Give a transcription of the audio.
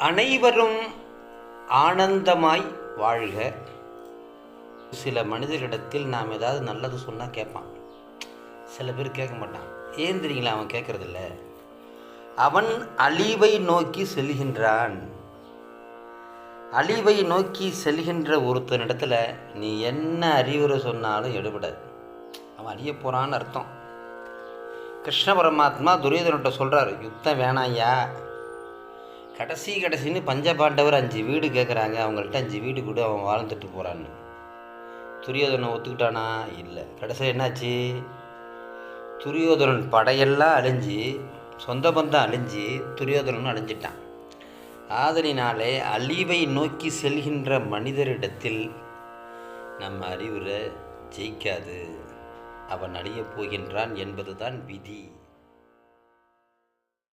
அனைவரும் ஆனந்தமாய் வாழ்க. சில மனிதர்களிடத்தில் நாம் ஏதாவது நல்லது சொன்னால் கேட்பான். சில பேர் கேட்க மாட்டான். ஏன் தெரியுங்களா அவன் கேட்கறதில்ல? அவன் அழிவை நோக்கி செல்கின்றான். அழிவை நோக்கி செல்கின்ற ஒருத்தனிடத்தில் நீ என்ன அறிவுரை சொன்னாலும் எடுபடாது. அவன் அழிய போகிறான்னு அர்த்தம். கிருஷ்ண பரமாத்மா துரியோதனிட்ட சொல்கிறாரு யுத்தம் வேணாயா கடைசி கடைசின்னு பஞ்சபாண்டவர் அஞ்சு வீடு கேட்குறாங்க அவங்கள்ட்ட அஞ்சு வீடு கூட அவன் வாழ்ந்துட்டு போகிறான்னு துரியோதனன் ஒத்துக்கிட்டானா? இல்லை. கடைசியில் என்னாச்சு? துரியோதனன் படையெல்லாம் அழிஞ்சு சொந்த பந்தம் அழிஞ்சு துரியோதனன் அழிஞ்சிட்டான். ஆதலினாலே அழிவை நோக்கி செல்கின்ற மனிதரிடத்தில் நம்ம அறிவுரை ஜெயிக்காது. அவன் அழியப் போகின்றான் என்பதுதான் விதி.